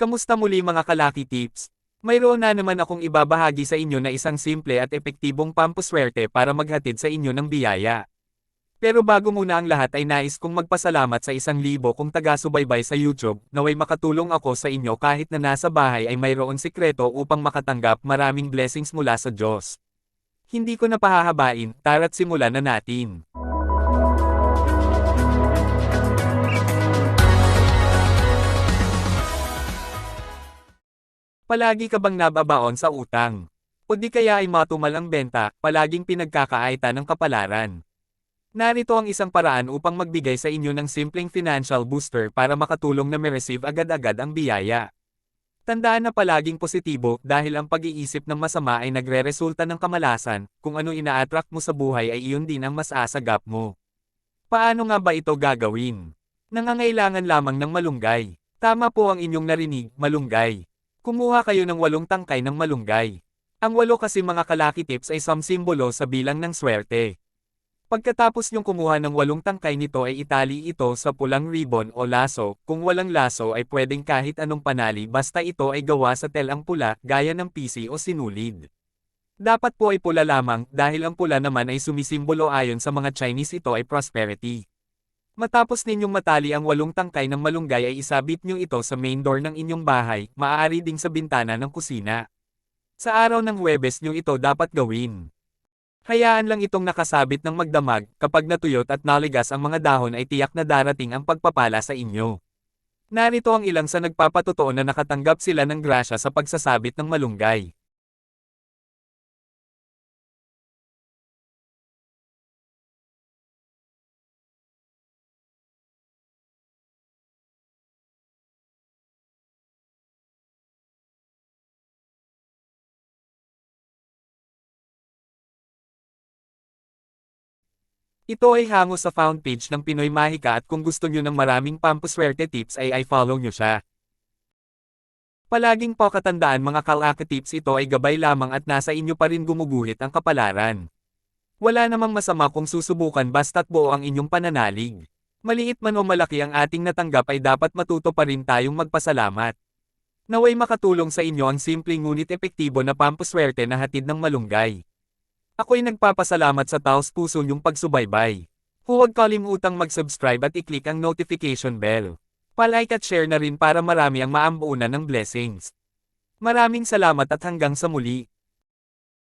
Kamusta muli mga kalaki tips? Mayroon na naman akong ibabahagi sa inyo na isang simple at epektibong pampuswerte para maghatid sa inyo ng biyaya. Pero bago muna ang lahat ay nais kong magpasalamat sa isang libo kong taga-subaybay sa YouTube, naway makatulong ako sa inyo kahit na nasa bahay ay mayroon sikreto upang makatanggap maraming blessings mula sa Diyos. Hindi ko na pahahabain, tara't simulan na natin. Palagi ka bang nababaon sa utang? O di kaya ay matumal ang benta, palaging pinagkakaayta ng kapalaran. Narito ang isang paraan upang magbigay sa inyo ng simpleng financial booster para makatulong na ma-receive agad-agad ang biyaya. Tandaan na palaging positibo dahil ang pag-iisip ng masama ay nagre-resulta ng kamalasan, kung ano ina-attract mo sa buhay ay iyon din ang mas asagap mo. Paano nga ba ito gagawin? Nangangailangan lamang ng malunggay. Tama po ang inyong narinig, malunggay. Kumuha kayo ng walong tangkay ng malunggay. Ang walo kasi mga kalaki tips ay simbolo sa bilang ng swerte. Pagkatapos niyong kumuha ng walong tangkay nito ay itali ito sa pulang ribbon o laso, kung walang laso ay pwedeng kahit anong panali basta ito ay gawa sa telang pula, gaya ng PC o sinulid. Dapat po ay pula lamang, dahil ang pula naman ay sumisimbolo ayon sa mga Chinese ito ay prosperity. Matapos ninyong matali ang walong tangkay ng malunggay ay isabit niyo ito sa main door ng inyong bahay, maaari ding sa bintana ng kusina. Sa araw ng Huwebes niyo ito dapat gawin. Hayaan lang itong nakasabit ng magdamag, kapag natuyot at naligas ang mga dahon ay tiyak na darating ang pagpapala sa inyo. Narito ang ilang sa nagpapatotoo na nakatanggap sila ng grasya sa pagsasabit ng malunggay. Ito ay hango sa found page ng Pinoy Mahika at kung gusto nyo ng maraming pampuswerte tips ay i-follow nyo siya. Palaging po katandaan mga kalaka tips ito ay gabay lamang at nasa inyo pa rin gumuguhit ang kapalaran. Wala namang masama kung susubukan basta't buo ang inyong pananalig. Maliit man o malaki ang ating natanggap ay dapat matuto pa rin tayong magpasalamat. Naway makatulong sa inyo ang simple ngunit epektibo na pampuswerte na hatid ng malunggay. Ako'y nagpapasalamat sa taos puso niyong pagsubaybay. Huwag kalimutang mag-subscribe at i-click ang notification bell. Palike at share na rin para marami ang maambunan ng blessings. Maraming salamat at hanggang sa muli.